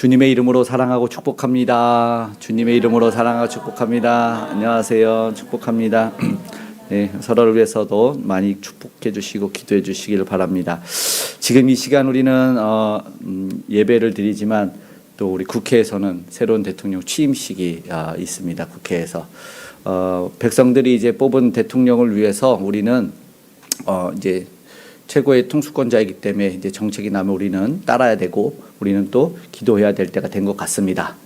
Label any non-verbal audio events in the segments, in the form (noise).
주님의 이름으로 사랑하고 축복합니다. 주님의 이름으로 사랑하고 축복합니다. 안녕하세요. 축복합니다. 네, (clears throat) 서로를 위해서도 많이 축복해 주시고 기도해 주시기를 바랍니다. 지금 이 시간 우리는 어, 음, 예배를 드리지만 또 우리 국회에서는 새로운 대통령 취임식이 아, 있습니다. 국회에서 어, 백성들이 이제 뽑은 대통령을 위해서 우리는 어, 이제 최고의 통수권자이기 때문에 이제 정책이 나면 우리는 따라야 되고 우리는 또 기도해야 될 때가 된 것 같습니다.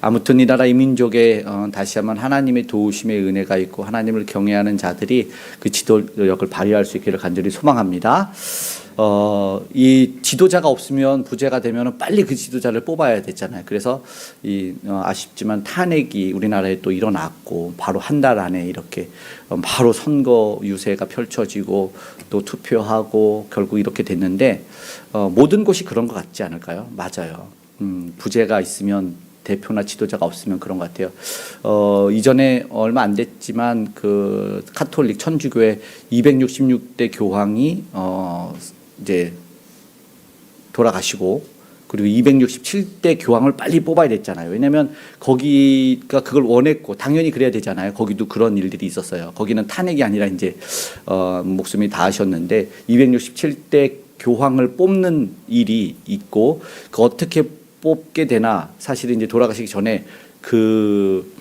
아무튼 이 나라 이민족의 어, 다시 한번 하나님의 도우심의 은혜가 있고 하나님을 경외하는 자들이 그 지도력을 발휘할 수 있기를 간절히 소망합니다. 어, 이 지도자가 없으면 부재가 되면 빨리 그 지도자를 뽑아야 되잖아요. 그래서 이 어, 아쉽지만 탄핵이 우리나라에 또 일어났고 바로 한 달 안에 이렇게 어, 바로 선거 유세가 펼쳐지고 또 투표하고 결국 이렇게 됐는데 어, 모든 곳이 그런 것 같지 않을까요? 맞아요. 음, 부재가 있으면 대표나 지도자가 없으면 그런 것 같아요. 어, 이전에 얼마 안 됐지만 그 카톨릭 천주교회 266대 교황이 어, 이제 돌아가시고 그리고 267대 교황을 빨리 뽑아야 됐잖아요. 왜냐하면 거기가 그걸 원했고 당연히 그래야 되잖아요. 거기도 그런 일들이 있었어요. 거기는 탄핵이 아니라 이제 어, 목숨이 다하셨는데 267대 교황을 뽑는 일이 있고 그 어떻게 뽑게 되나 사실은 이제 돌아가시기 전에 그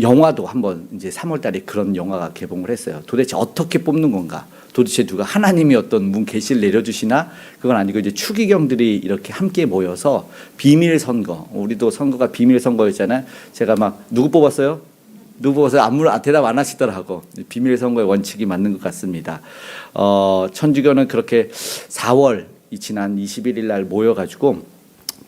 영화도 한번 이제 3월 달에 그런 영화가 개봉을 했어요. 도대체 어떻게 뽑는 건가? 도대체 누가 하나님이 어떤 문 계시를 내려주시나? 그건 아니고 이제 추기경들이 이렇게 함께 모여서 비밀 선거. 우리도 선거가 비밀 선거였잖아요. 제가 막 누구 뽑았어요? 누구 뽑아서 아무 아, 대답 안 하시더라고. 비밀 선거의 원칙이 맞는 것 같습니다. 어, 천주교는 그렇게 4월 이 지난 21일 날 모여가지고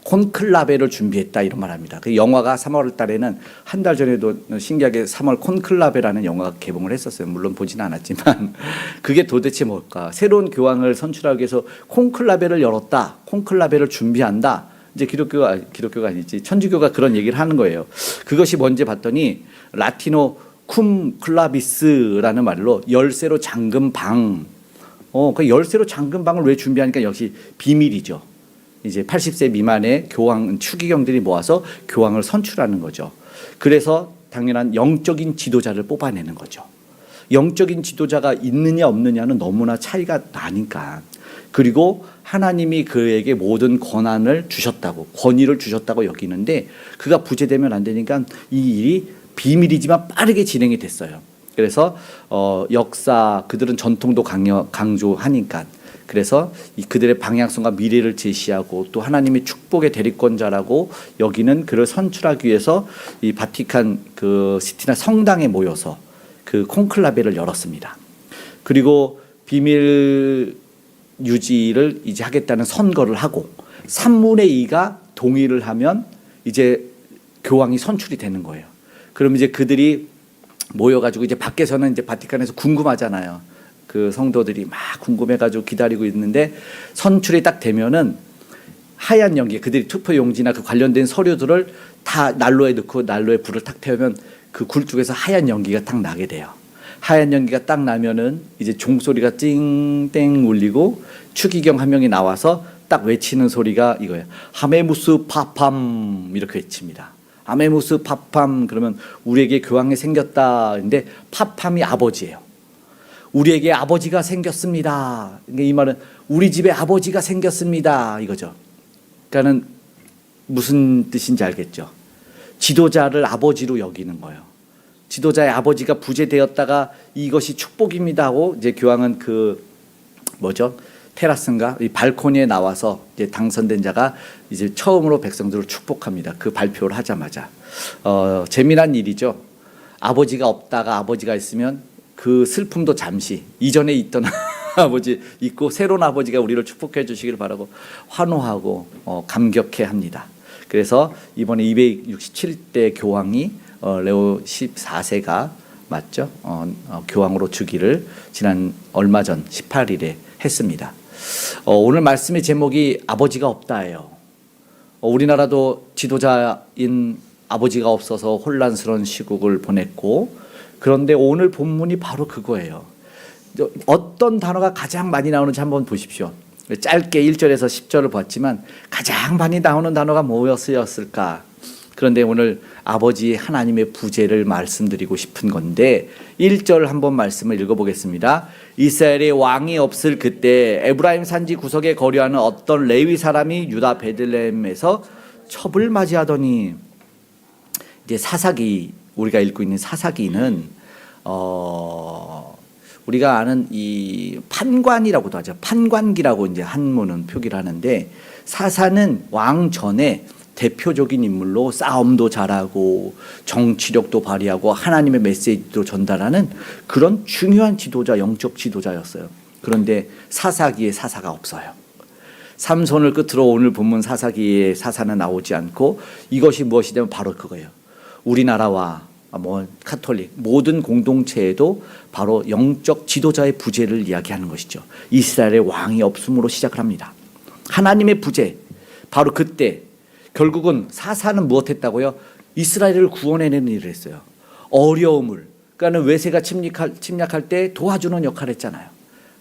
콘클라베를 준비했다 이런 말합니다. 그 영화가 3월 달에는 한 달 전에도 신기하게 3월 콘클라베라는 영화가 개봉을 했었어요. 물론 보지는 않았지만 (laughs) 그게 도대체 뭘까? 새로운 교황을 선출하기 위해서 콘클라베를 열었다. 콘클라베를 준비한다. 이제 기독교가 기독교가 아니지 천주교가 그런 얘기를 하는 거예요. 그것이 뭔지 봤더니 라티노 쿰 클라비스라는 말로 열쇠로 잠금 방. 어, 그 열쇠로 잠금 방을 왜 준비하니까 역시 비밀이죠. 이제 80세 미만의 교황 추기경들이 모아서 교황을 선출하는 거죠. 그래서 당연한 영적인 지도자를 뽑아내는 거죠. 영적인 지도자가 있느냐 없느냐는 너무나 차이가 나니까. 그리고 하나님이 그에게 모든 권한을 주셨다고, 권위를 주셨다고 여기는데 그가 부재되면 안 되니까 이 일이 비밀이지만 빠르게 진행이 됐어요. 그래서 어, 역사 그들은 전통도 강요, 강조하니까 그래서 이 그들의 방향성과 미래를 제시하고 또 하나님의 축복의 대리권자라고 여기는 그를 선출하기 위해서 이 바티칸 그 시티나 성당에 모여서 그 콘클라베를 열었습니다. 그리고 비밀 유지를 이제 하겠다는 선거를 하고 3분의 2가 동의를 하면 이제 교황이 선출이 되는 거예요. 그럼 이제 그들이 모여가지고 이제 밖에서는 이제 바티칸에서 궁금하잖아요. 그 성도들이 막 궁금해가지고 기다리고 있는데 선출이 딱 되면은 하얀 연기 그들이 투표 용지나 그 관련된 서류들을 다 난로에 넣고 난로에 불을 탁 태우면 그 굴 쪽에서 하얀 연기가 딱 나게 돼요. 하얀 연기가 딱 나면은 이제 종소리가 띵땡 울리고 추기경 한 명이 나와서 딱 외치는 소리가 이거예요. 하메무스 파팜 이렇게 외칩니다. 아메무스 파팜 그러면 우리에게 교황이 생겼다. 근데 파팜이 아버지예요. 우리에게 아버지가 생겼습니다. 그러니까 이 말은 우리 집에 아버지가 생겼습니다. 이거죠. 그러니까는 무슨 뜻인지 알겠죠. 지도자를 아버지로 여기는 거예요. 지도자의 아버지가 부재되었다가 이것이 축복입니다 하고 이제 교황은 그 뭐죠? 테라스인가 이 발코니에 나와서 이제 당선된 자가 이제 처음으로 백성들을 축복합니다. 그 발표를 하자마자 어, 재미난 일이죠. 아버지가 없다가 아버지가 있으면 그 슬픔도 잠시 이전에 있던 (laughs) 아버지 있고 새로운 아버지가 우리를 축복해 주시기를 바라고 환호하고 어, 감격해 합니다. 그래서 이번에 267대 교황이 어, 레오 14세가 맞죠? 어, 어, 교황으로 주기를 지난 얼마 전 18일에 했습니다. 어, 오늘 말씀의 제목이 아버지가 없다예요. 어, 우리나라도 지도자인 아버지가 없어서 혼란스러운 시국을 보냈고 그런데 오늘 본문이 바로 그거예요. 어떤 단어가 가장 많이 나오는지 한번 보십시오. 짧게 1절에서 10절을 봤지만 가장 많이 나오는 단어가 뭐였을까? 그런데 오늘 아버지 하나님의 부재를 말씀드리고 싶은 건데 1절 한번 말씀을 읽어보겠습니다. 이스라엘의 왕이 없을 그때 에브라임 산지 구석에 거류하는 어떤 레위 사람이 유다 베들레헴에서 첩을 맞이하더니 이제 사사기 우리가 읽고 있는 사사기는 어 우리가 아는 이 판관이라고도 하죠. 판관기라고 이제 한문은 표기를 하는데 사사는 왕 전에 대표적인 인물로 싸움도 잘하고 정치력도 발휘하고 하나님의 메시지도 전달하는 그런 중요한 지도자, 영적 지도자였어요. 그런데 사사기에 사사가 없어요. 삼손을 끝으로 오늘 본문 사사기에 사사는 나오지 않고 이것이 무엇이냐면 바로 그거예요. 우리나라와 뭐 카톨릭 모든 공동체에도 바로 영적 지도자의 부재를 이야기하는 것이죠. 이스라엘의 왕이 없음으로 시작을 합니다. 하나님의 부재 바로 그때 결국은 사사는 무엇했다고요? 이스라엘을 구원해내는 일을 했어요. 어려움을 그러니까는 외세가 침략할, 침략할 때 도와주는 역할을 했잖아요.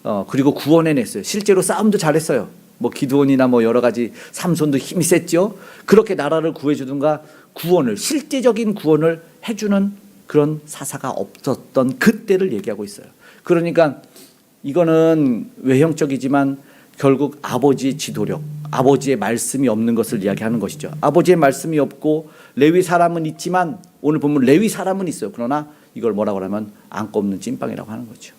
어, 그리고 구원해냈어요. 실제로 싸움도 잘했어요. 뭐 기드온이나 뭐 여러 가지 삼손도 힘이 셌죠. 그렇게 나라를 구해주든가 구원을 실제적인 구원을 해주는 그런 사사가 없었던 그때를 얘기하고 있어요. 그러니까 이거는 외형적이지만 결국 아버지 지도력, 아버지의 말씀이 없는 것을 이야기하는 것이죠. 아버지의 말씀이 없고 레위 사람은 있지만 오늘 보면 레위 사람은 있어요. 그러나 이걸 뭐라고 하면 안고 없는 찐빵이라고 하는 거죠.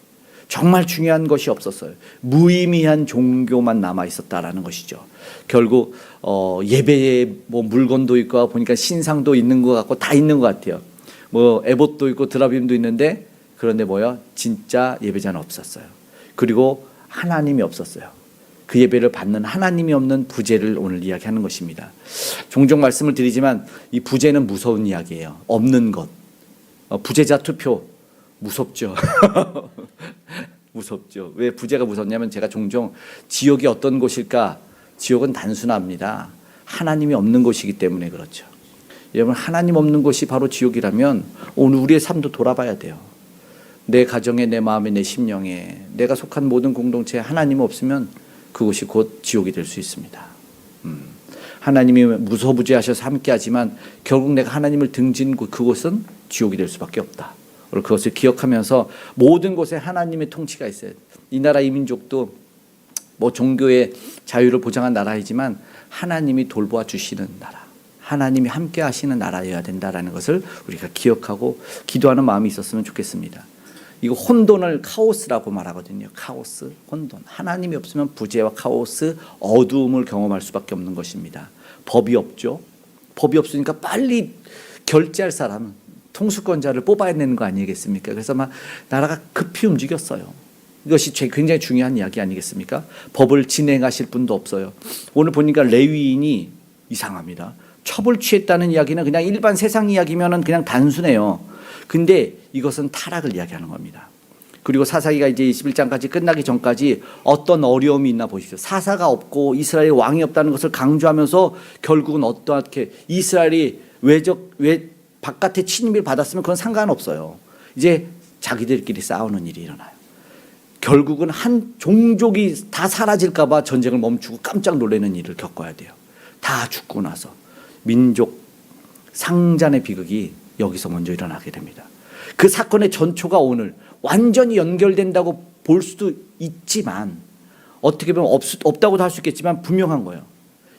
정말 중요한 것이 없었어요. 무의미한 종교만 남아 있었다라는 것이죠. 결국 어, 예배에 뭐 물건도 있고 보니까 신상도 있는 것 같고 다 있는 것 같아요. 뭐 에봇도 있고 드라빔도 있는데 그런데 뭐야 진짜 예배자는 없었어요. 그리고 하나님이 없었어요. 그 예배를 받는 하나님이 없는 부재를 오늘 이야기하는 것입니다. 종종 말씀을 드리지만 이 부재는 무서운 이야기예요. 없는 것. 어, 부재자 투표 무섭죠. (laughs) 무섭죠. 왜 부재가 무섭냐면 제가 종종 지옥이 어떤 곳일까? 지옥은 단순합니다. 하나님이 없는 곳이기 때문에 그렇죠. 여러분 하나님 없는 곳이 바로 지옥이라면 오늘 우리의 삶도 돌아봐야 돼요. 내 가정에 내 마음에 내 심령에 내가 속한 모든 공동체에 하나님 없으면 그곳이 곧 지옥이 될 수 있습니다. 음. 하나님이 무소부지하셔서 함께하지만 결국 내가 하나님을 등진 곳 그곳은 지옥이 될 수밖에 없다. 그리고 그것을 기억하면서 모든 곳에 하나님의 통치가 있어요. 이 나라 이 민족도 뭐 종교의 자유를 보장한 나라이지만 하나님이 돌보아 주시는 나라. 하나님이 함께 하시는 나라여야 된다라는 것을 우리가 기억하고 기도하는 마음이 있었으면 좋겠습니다. 이거 혼돈을 카오스라고 말하거든요. 카오스, 혼돈. 하나님이 없으면 부재와 카오스, 어두움을 경험할 수밖에 없는 것입니다. 법이 없죠. 법이 없으니까 빨리 결제할 사람은 통수권자를 뽑아야 되는 거 아니겠습니까? 그래서 막 나라가 급히 움직였어요. 이것이 굉장히 중요한 이야기 아니겠습니까? 법을 진행하실 분도 없어요. 오늘 보니까 레위인이 이상합니다. 첩을 취했다는 이야기는 그냥 일반 세상 이야기면은 그냥 단순해요. 근데 이것은 타락을 이야기하는 겁니다. 그리고 사사기가 이제 21장까지 끝나기 전까지 어떤 어려움이 있나 보십시오. 사사가 없고 이스라엘 왕이 없다는 것을 강조하면서 결국은 어떻게 이스라엘이 외적 외 바깥에 침입을 받았으면 그건 상관없어요. 이제 자기들끼리 싸우는 일이 일어나요. 결국은 한 종족이 다 사라질까봐 전쟁을 멈추고 깜짝 놀라는 일을 겪어야 돼요. 다 죽고 나서 민족 상잔의 비극이 여기서 먼저 일어나게 됩니다. 그 사건의 전초가 오늘 완전히 연결된다고 볼 수도 있지만 어떻게 보면 없, 없다고도 할 수 있겠지만 분명한 거예요.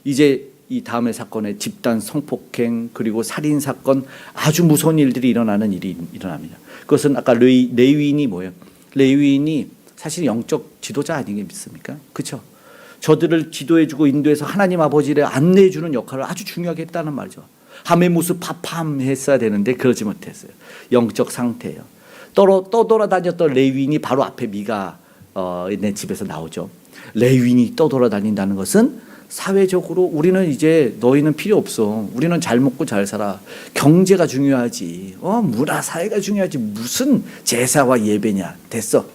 이제 이 다음의 사건에 집단 성폭행 그리고 살인 사건 아주 무서운 일들이 일어나는 일이 일어납니다. 그것은 아까 레위, 레위인이 뭐예요? 레위인이 사실 영적 지도자 아니겠습니까? 그렇죠? 저들을 지도해주고 인도해서 하나님 아버지를 안내해주는 역할을 아주 중요하게 했다는 말이죠. 함의 모습 파팜했어야 되는데 그러지 못했어요. 영적 상태예요. 떠러, 떠돌아다녔던 레위인이 바로 앞에 미가 어, 내 집에서 나오죠. 레위인이 떠돌아다닌다는 것은 사회적으로 우리는 이제 너희는 필요 없어. 우리는 잘 먹고 잘 살아. 경제가 중요하지. 어, 문화 사회가 중요하지. 무슨 제사와 예배냐. 됐어.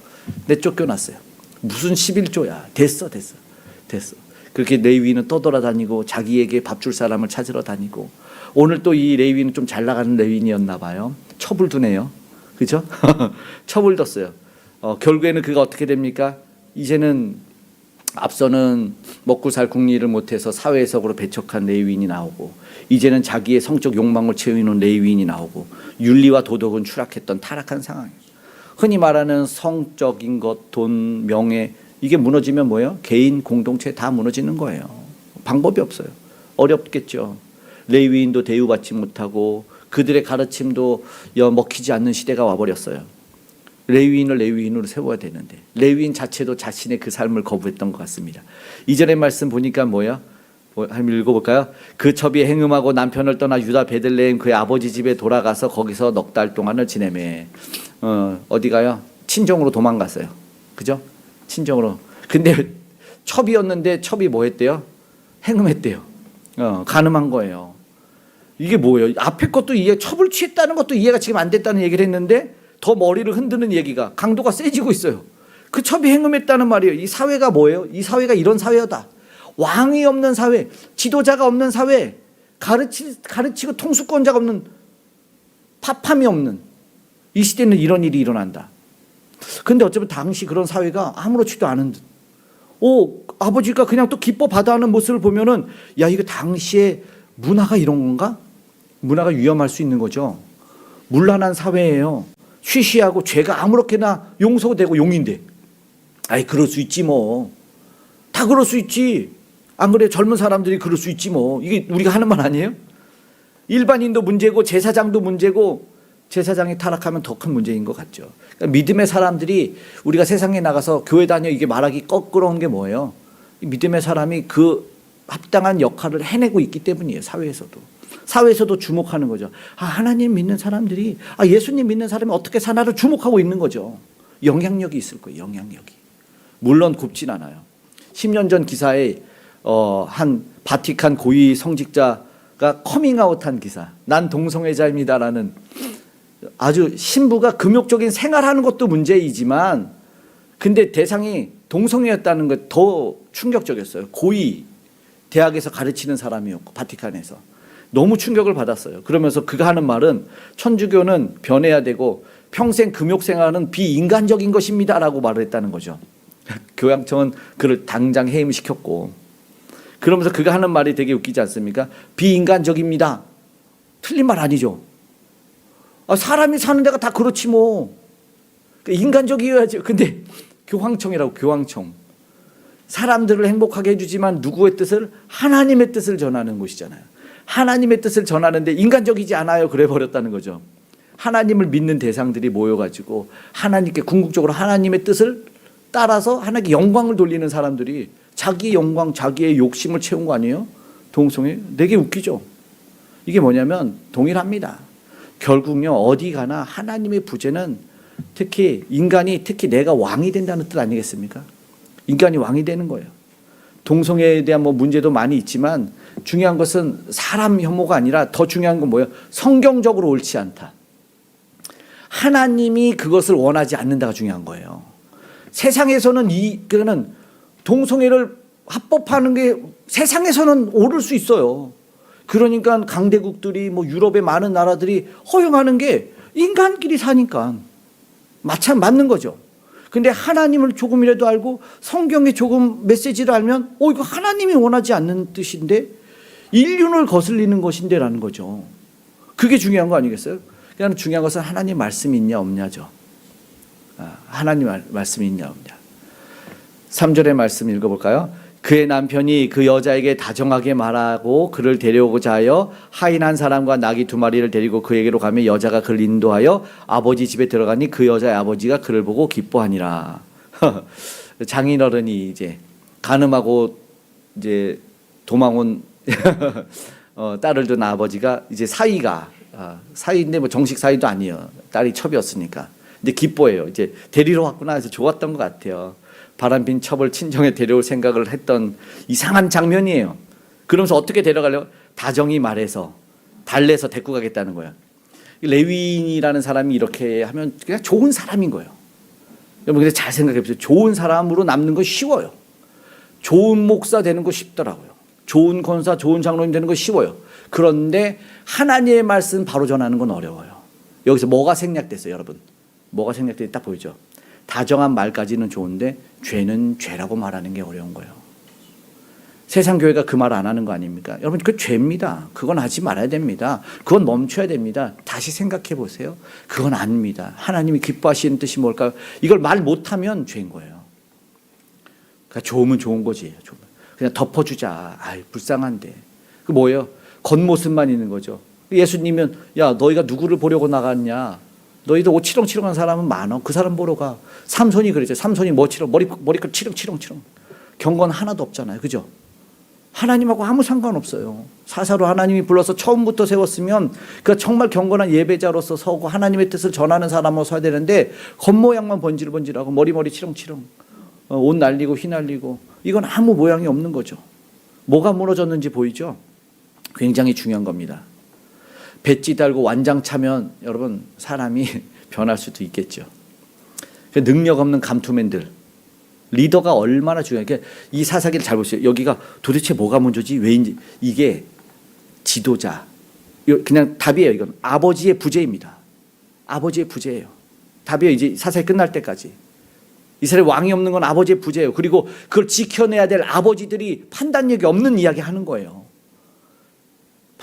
내 쫓겨났어요. 무슨 11조야. 됐어, 됐어. 됐어. 그렇게 레위인은 떠돌아다니고 자기에게 밥 줄 사람을 찾으러 다니고 오늘 또 이 레위인은 좀 잘 나가는 레위인이었나 봐요. 첩을 두네요. 그죠? (laughs) 첩을 뒀어요. 어, 결국에는 그가 어떻게 됩니까? 이제는 앞서는 먹고 살 국리를 못해서 사회적으로 배척한 레위인이 나오고 이제는 자기의 성적 욕망을 채우는 레위인이 나오고 윤리와 도덕은 추락했던 타락한 상황이에요. 흔히 말하는 성적인 것, 돈, 명예 이게 무너지면 뭐예요? 개인 공동체 다 무너지는 거예요. 방법이 없어요. 어렵겠죠. 레위인도 대우받지 못하고 그들의 가르침도 여 먹히지 않는 시대가 와버렸어요. 레위인을 레위인으로 세워야 되는데 레위인 자체도 자신의 그 삶을 거부했던 것 같습니다. 이전의 말씀 보니까 뭐야? 뭐, 한번 읽어볼까요? 그 첩이 행음하고 남편을 떠나 유다 베들레헴 그의 아버지 집에 돌아가서 거기서 넉 달 동안을 지내매 어, 어디 가요? 친정으로 도망갔어요. 그죠? 친정으로. 근데 첩이었는데 첩이 뭐 했대요? 행음했대요. 어, 가늠한 거예요. 이게 뭐예요? 앞에 것도 이해, 첩을 취했다는 것도 이해가 지금 안 됐다는 얘기를 했는데 더 머리를 흔드는 얘기가 강도가 세지고 있어요. 그 첩이 행음했다는 말이에요. 이 사회가 뭐예요? 이 사회가 이런 사회다. 왕이 없는 사회, 지도자가 없는 사회, 가르치, 가르치고 통수권자가 없는 파팜이 없는 이 시대는 이런 일이 일어난다. 근데 어쩌면 당시 그런 사회가 아무렇지도 않은 듯. 오, 아버지가 그냥 또 기뻐 받아하는 모습을 보면은 야, 이거 당시에 문화가 이런 건가? 문화가 위험할 수 있는 거죠. 문란한 사회예요. 쉬쉬하고 죄가 아무렇게나 용서되고 용인데. 아이, 그럴 수 있지 뭐. 다 그럴 수 있지. 안 그래? 젊은 사람들이 그럴 수 있지 뭐. 이게 우리가 하는 말 아니에요? 일반인도 문제고 제사장도 문제고 제사장이 타락하면 더 큰 문제인 것 같죠. 그러니까 믿음의 사람들이 우리가 세상에 나가서 교회 다녀 이게 말하기 거꾸로운 게 뭐예요? 이 믿음의 사람이 그 합당한 역할을 해내고 있기 때문이에요. 사회에서도. 사회에서도 주목하는 거죠. 아, 하나님 믿는 사람들이, 아, 예수님 믿는 사람이 어떻게 사나를 주목하고 있는 거죠. 영향력이 있을 거예요. 영향력이. 물론 굽진 않아요. 10년 전 기사에 어, 한 바티칸 고위 성직자가 커밍아웃한 기사. 난 동성애자입니다라는 아주 신부가 금욕적인 생활하는 것도 문제이지만 근데 대상이 동성애였다는 것 더 충격적이었어요. 고위 대학에서 가르치는 사람이었고 바티칸에서 너무 충격을 받았어요. 그러면서 그가 하는 말은 천주교는 변해야 되고 평생 금욕 생활은 비인간적인 것입니다라고 말을 했다는 거죠. (laughs) 교양청은 그를 당장 해임시켰고 그러면서 그가 하는 말이 되게 웃기지 않습니까? 비인간적입니다. 틀린 말 아니죠. 아, 사람이 사는 데가 다 그렇지 뭐. 인간적이어야죠. 근데 교황청이라고 교황청. 사람들을 행복하게 해주지만 누구의 뜻을 하나님의 뜻을 전하는 곳이잖아요. 하나님의 뜻을 전하는데 인간적이지 않아요. 그래 버렸다는 거죠. 하나님을 믿는 대상들이 모여가지고 하나님께 궁극적으로 하나님의 뜻을 따라서 하나님께 영광을 돌리는 사람들이 자기 영광, 자기의 욕심을 채운 거 아니에요? 동성애 되게 웃기죠. 이게 뭐냐면 동일합니다. 결국요 어디 가나 하나님의 부재는 특히 인간이 특히 내가 왕이 된다는 뜻 아니겠습니까? 인간이 왕이 되는 거예요. 동성애에 대한 뭐 문제도 많이 있지만 중요한 것은 사람 혐오가 아니라 더 중요한 건 뭐예요? 성경적으로 옳지 않다. 하나님이 그것을 원하지 않는다가 중요한 거예요. 세상에서는 이 그거는 동성애를 합법하는 게 세상에서는 오를 수 있어요. 그러니까 강대국들이 뭐 유럽의 많은 나라들이 허용하는 게 인간끼리 사니까 마찬 맞는 거죠. 근데 하나님을 조금이라도 알고 성경의 조금 메시지를 알면 어 이거 하나님이 원하지 않는 뜻인데 인륜을 거슬리는 것인데라는 거죠. 그게 중요한 거 아니겠어요? 그냥 중요한 것은 하나님 말씀이 있냐 없냐죠. 아, 하나님 말, 말씀이 있냐 없냐. 3절의 말씀 읽어볼까요? 그의 남편이 그 여자에게 다정하게 말하고 그를 데려오고자 하여 하인한 사람과 나귀 두 마리를 데리고 그에게로 가며 여자가 그를 인도하여 아버지 집에 들어가니 그 여자의 아버지가 그를 보고 기뻐하니라. (laughs) 장인어른이 이제 가늠하고 이제 도망온 (laughs) 어, 딸을 둔 아버지가 이제 사위가 아, 사위인데 뭐 정식 사위도 아니에요. 딸이 첩이었으니까. 근데 기뻐해요. 이제 데리러 왔구나 해서 좋았던 것 같아요. 바람핀 첩을 친정에 데려올 생각을 했던 이상한 장면이에요. 그러면서 어떻게 데려가려고? 다정히 말해서 달래서 데리고 가겠다는 거야. 레위인이라는 사람이 이렇게 하면 그냥 좋은 사람인 거예요. 여러분 근데 잘 생각해 보세요. 좋은 사람으로 남는 거 쉬워요. 좋은 목사 되는 거 쉽더라고요. 좋은 권사, 좋은 장로님 되는 거 쉬워요. 그런데 하나님의 말씀 바로 전하는 건 어려워요. 여기서 뭐가 생략됐어요, 여러분? 뭐가 생략돼 딱 보이죠? 다정한 말까지는 좋은데 죄는 죄라고 말하는 게 어려운 거예요. 세상 교회가 그 말 안 하는 거 아닙니까? 여러분 그 죄입니다. 그건 하지 말아야 됩니다. 그건 멈춰야 됩니다. 다시 생각해 보세요. 그건 아닙니다. 하나님이 기뻐하시는 뜻이 뭘까요? 이걸 말 못하면 죄인 거예요. 그러니까 좋으면 좋은 거지. 그냥 덮어주자. 아이 불쌍한데. 그 뭐예요? 겉모습만 있는 거죠. 예수님은 야 너희가 누구를 보려고 나갔냐? 너희도 옷 치렁치렁한 사람은 많어. 그 사람 보러 가. 삼손이 그랬죠. 삼손이 뭐 치렁 머리 머리끝 치렁치렁치렁. 경건 하나도 없잖아요. 그죠? 하나님하고 아무 상관없어요. 사사로 하나님이 불러서 처음부터 세웠으면 그 정말 경건한 예배자로서 서고 하나님의 뜻을 전하는 사람으로 서야 되는데 겉모양만 번질번질하고 머리머리 치렁치렁 어, 옷 날리고 휘날리고 이건 아무 모양이 없는 거죠. 뭐가 무너졌는지 보이죠? 굉장히 중요한 겁니다. 배지 달고 완장 차면 여러분 사람이 (laughs) 변할 수도 있겠죠. 그 능력 없는 감투맨들 리더가 얼마나 중요해. 그러니까 이 사사기를 잘 보세요. 여기가 도대체 뭐가 문제지? 왜인지 이게 지도자. 그냥 답이에요. 이건 아버지의 부재입니다. 아버지의 부재예요. 답이에요. 이제 사사기 끝날 때까지. 이스라엘 왕이 없는 건 아버지의 부재예요. 그리고 그걸 지켜내야 될 아버지들이 판단력이 없는 이야기 하는 거예요.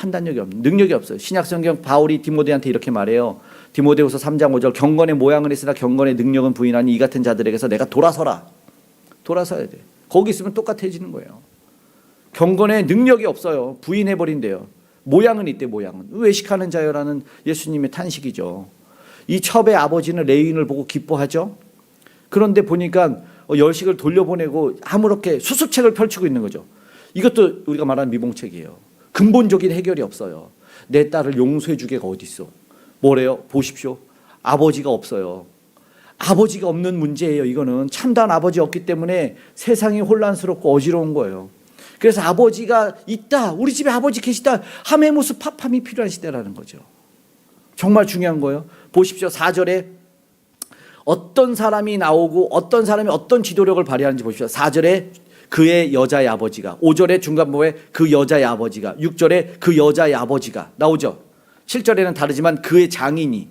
판단력이 없는 능력이 없어요. 신약 성경 바울이 디모데한테 이렇게 말해요. 디모데후서 3장 5절 경건의 모양은 있으나 경건의 능력은 부인하니 이 같은 자들에게서 내가 돌아서라. 돌아서야 돼. 거기 있으면 똑같아지는 거예요. 경건의 능력이 없어요. 부인해 버린대요. 모양은 있대 모양은. 외식하는 자여라는 예수님의 탄식이죠. 이 첩의 아버지는 레위인을 보고 기뻐하죠. 그런데 보니까 어, 열식을 돌려보내고 아무렇게 수습책을 펼치고 있는 거죠. 이것도 우리가 말하는 미봉책이에요. 근본적인 해결이 없어요. 내 딸을 용서해 주게가 어디 있어? 뭐래요? 보십시오. 아버지가 없어요. 아버지가 없는 문제예요. 이거는 참다운 아버지 없기 때문에 세상이 혼란스럽고 어지러운 거예요. 그래서 아버지가 있다. 우리 집에 아버지 계시다. 함의 모습 팝함이 필요한 시대라는 거죠. 정말 중요한 거예요. 보십시오. 4절에 어떤 사람이 나오고 어떤 사람이 어떤 지도력을 발휘하는지 보십시오. 4절에 그의 여자의 아버지가 5절에 중간부에 그 여자의 아버지가 6절에 그 여자의 아버지가 나오죠. 7절에는 다르지만 그의 장인이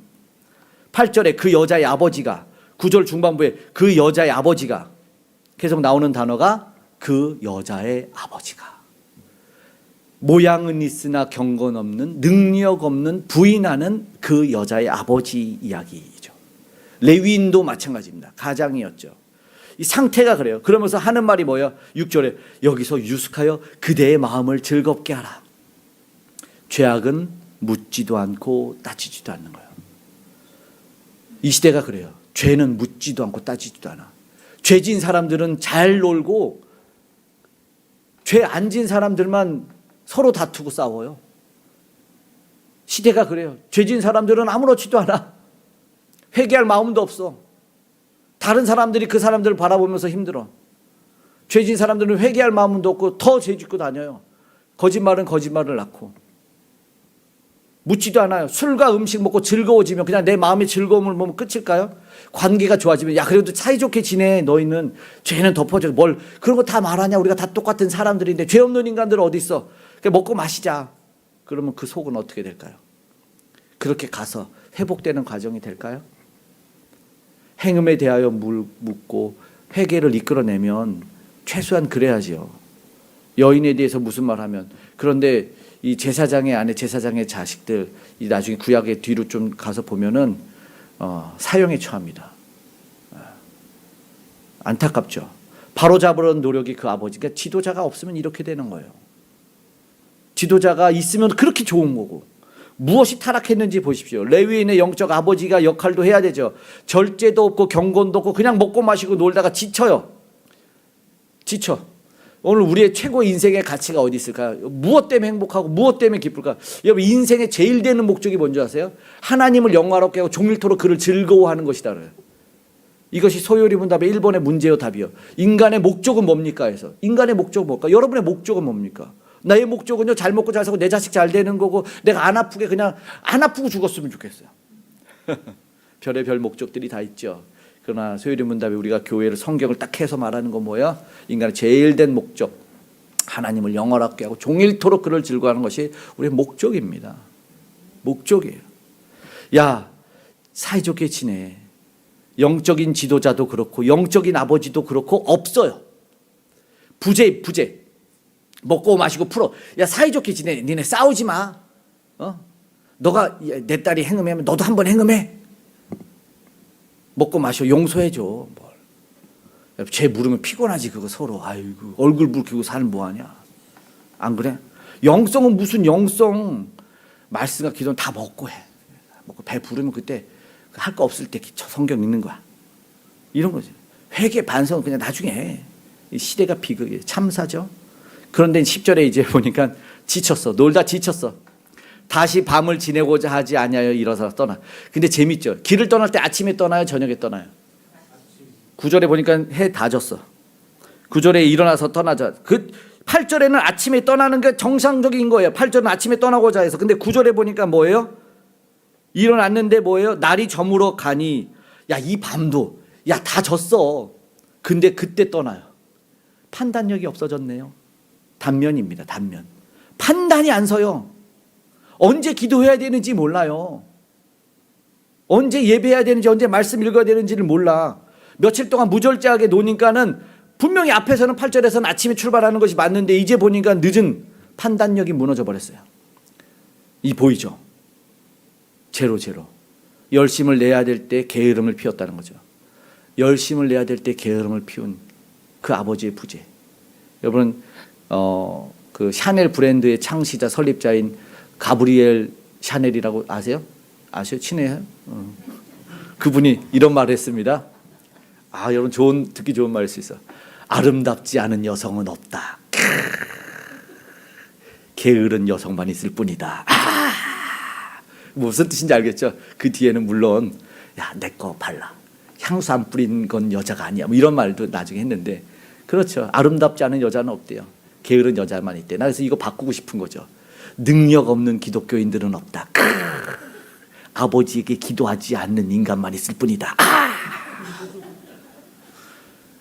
8절에 그 여자의 아버지가 9절 중반부에 그 여자의 아버지가 계속 나오는 단어가 그 여자의 아버지가 모양은 있으나 경건 없는 능력 없는 부인하는 그 여자의 아버지 이야기이죠. 레위인도 마찬가지입니다. 가장이었죠. 이 상태가 그래요. 그러면서 하는 말이 뭐야? 6절에 여기서 유숙하여 그대의 마음을 즐겁게 하라. 죄악은 묻지도 않고 따지지도 않는 거예요. 이 시대가 그래요. 죄는 묻지도 않고 따지지도 않아. 죄진 사람들은 잘 놀고 죄 안 진 사람들만 서로 다투고 싸워요. 시대가 그래요. 죄진 사람들은 아무렇지도 않아. 회개할 마음도 없어. 다른 사람들이 그 사람들을 바라보면서 힘들어. 죄진 사람들은 회개할 마음도 없고 더 죄짓고 다녀요. 거짓말은 거짓말을 낳고. 묻지도 않아요. 술과 음식 먹고 즐거워지면 그냥 내 마음의 즐거움을 보면 끝일까요? 관계가 좋아지면 야 그래도 사이좋게 지내 너희는 죄는 덮어져 뭘 그런 거 다 말하냐 우리가 다 똑같은 사람들인데 죄 없는 인간들 어디 있어? 그냥 먹고 마시자. 그러면 그 속은 어떻게 될까요? 그렇게 가서 회복되는 과정이 될까요? 행음에 대하여 물 묻고 회개를 이끌어내면 최소한 그래야지요. 여인에 대해서 무슨 말하면 그런데 이 제사장의 아내 제사장의 자식들 이 나중에 구약의 뒤로 좀 가서 보면은 어, 사형에 처합니다. 어, 안타깝죠. 바로 잡으려는 노력이 그 아버지가 지도자가 없으면 이렇게 되는 거예요. 지도자가 있으면 그렇게 좋은 거고 무엇이 타락했는지 보십시오. 레위인의 영적 아버지가 역할도 해야 되죠. 절제도 없고 경건도 없고 그냥 먹고 마시고 놀다가 지쳐요. 지쳐. 오늘 우리의 최고 인생의 가치가 어디 있을까요? 무엇 때문에 행복하고 무엇 때문에 기쁠까? 여러분 인생의 제일 되는 목적이 뭔지 아세요? 하나님을 영화롭게 하고 종일토록 그를 즐거워하는 것이다. 이것이 소요리 문답의 1번의 문제요 답이요. 인간의 목적은 뭡니까 해서 인간의 목적은 뭘까? 여러분의 목적은 뭡니까? 나의 목적은요 잘 먹고 잘 사고 내 자식 잘 되는 거고 내가 안 아프게 그냥 안 아프고 죽었으면 좋겠어요. (laughs) 별의 별 목적들이 다 있죠. 그러나 소요리 문답에 우리가 교회를 성경을 딱 해서 말하는 건 뭐야? 인간의 제일 된 목적 하나님을 영원하게 하고 종일토록 그를 즐거워하는 것이 우리의 목적입니다. 목적이에요. 야 사이좋게 지내. 영적인 지도자도 그렇고 영적인 아버지도 그렇고 없어요. 부재 부재 먹고 마시고 풀어. 야 사이좋게 지내. 니네 싸우지 마. 어? 너가 내 딸이 행음하면 너도 한번 행음해. 먹고 마셔 용서해줘. 뭘. 죄 물으면 피곤하지 그거 서로. 아이고 얼굴 붉히고 사는 뭐하냐. 안 그래? 영성은 무슨 영성? 말씀과 기도는 다 먹고 해. 먹고 배 부르면 그때 할 거 없을 때 성경 읽는 거야. 이런 거지. 회개 반성은 그냥 나중에 해. 이 시대가 비극이에요. 참사죠. 그런데 10절에 이제 보니까 지쳤어. 놀다 지쳤어. 다시 밤을 지내고자 하지 아니하여 일어서 떠나. 근데 재밌죠. 길을 떠날 때 아침에 떠나요, 저녁에 떠나요. 9절에 보니까 해 다 졌어. 9절에 일어나서 떠나자. 그 8절에는 아침에 떠나는 게 정상적인 거예요. 8절은 아침에 떠나고자 해서. 근데 9절에 보니까 뭐예요? 일어났는데 뭐예요? 날이 저물어 가니 야, 이 밤도 야, 다 졌어. 근데 그때 떠나요. 판단력이 없어졌네요. 단면입니다. 단면. 판단이 안 서요. 언제 기도해야 되는지 몰라요. 언제 예배해야 되는지 언제 말씀 읽어야 되는지를 몰라. 며칠 동안 무절제하게 노니까는 분명히 앞에서는 8절에서는 아침에 출발하는 것이 맞는데 이제 보니까 늦은 판단력이 무너져 버렸어요. 이 보이죠? 제로 제로. 열심을 내야 될 때 게으름을 피웠다는 거죠. 열심을 내야 될 때 게으름을 피운 그 아버지의 부재. 여러분 어, 그 샤넬 브랜드의 창시자 설립자인 가브리엘 샤넬이라고 아세요? 아세요? 친해요? 어. 그분이 이런 말을 했습니다. 아, 여러분 좋은 듣기 좋은 말일 수 있어. 아름답지 않은 여성은 없다. 게으른 여성만 있을 뿐이다. 아! 무슨 뜻인지 알겠죠? 그 뒤에는 물론 야, 내 거 발라. 향수 안 뿌린 건 여자가 아니야. 뭐 이런 말도 나중에 했는데 그렇죠. 아름답지 않은 여자는 없대요. 게으른 여자만 있대. 나 그래서 이거 바꾸고 싶은 거죠. 능력 없는 기독교인들은 없다. 크으. 아버지에게 기도하지 않는 인간만 있을 뿐이다. 아!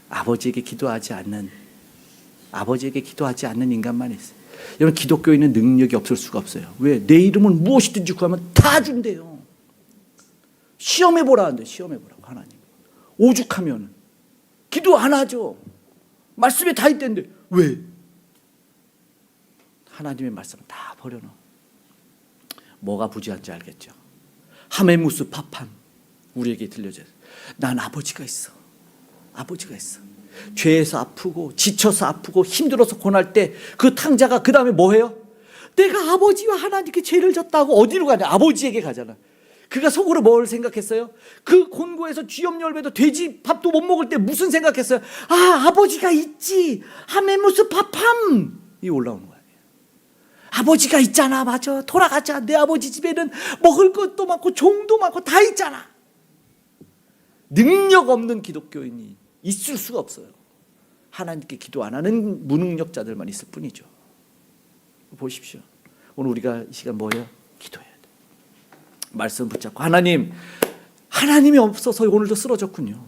아버지에게 기도하지 않는 아버지에게 기도하지 않는 인간만 있어요. 여러분 기독교인은 능력이 없을 수가 없어요. 왜? 내 이름은 무엇이든지 구하면 다 준대요. 시험해 보라 한대. 시험해 보라고 하나님. 오죽하면 기도 안 하죠. 말씀에 다 있대는데 왜? 하나님의 말씀 다 버려놓아. 뭐가 부지한지 알겠죠. 하메무스 파판 우리에게 들려줘요. 난 아버지가 있어. 아버지가 있어. 죄에서 아프고 지쳐서 아프고 힘들어서 고날 때 그 탕자가 그 다음에 뭐해요? 내가 아버지와 하나님께 죄를 졌다고 어디로 가냐? 아버지에게 가잖아. 그가 속으로 뭘 생각했어요? 그 곤고에서 쥐염 열매도 돼지 밥도 못 먹을 때 무슨 생각했어요? 아 아버지가 있지 하메무스 파팜이 올라오는 거예요. 아버지가 있잖아 맞아 돌아가자 내 아버지 집에는 먹을 것도 많고 종도 많고 다 있잖아. 능력 없는 기독교인이 있을 수가 없어요. 하나님께 기도 안 하는 무능력자들만 있을 뿐이죠. 보십시오. 오늘 우리가 이 시간 뭐예요? 기도해야 돼. 말씀 붙잡고 하나님 하나님이 없어서 오늘도 쓰러졌군요.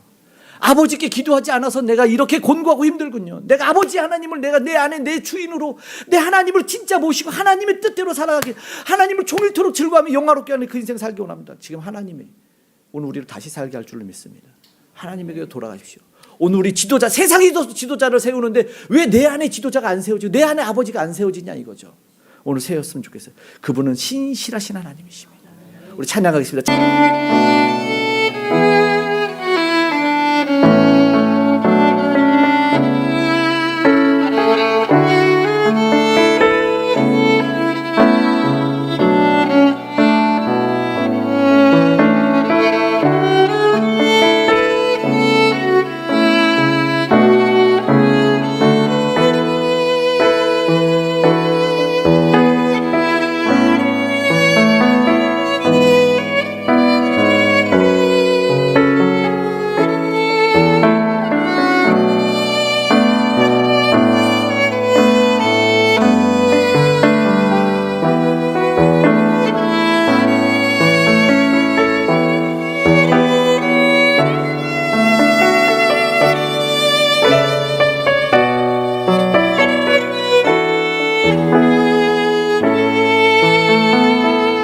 아버지께 기도하지 않아서 내가 이렇게 곤고하고 힘들군요. 내가 아버지 하나님을 내가 내 안에 내 주인으로 내 하나님을 진짜 모시고 하나님의 뜻대로 살아가기 하나님을 종일토록 즐거워하며 영화롭게 하는 그 인생 살기 원합니다. 지금 하나님이 오늘 우리를 다시 살게 할 줄로 믿습니다. 하나님에게 돌아가십시오. 오늘 우리 지도자 세상이 지도자를 세우는데 왜 내 안에 지도자가 안 세워지고 내 안에 아버지가 안 세워지냐 이거죠. 오늘 세웠으면 좋겠어요. 그분은 신실하신 하나님이십니다. 우리 찬양하겠습니다.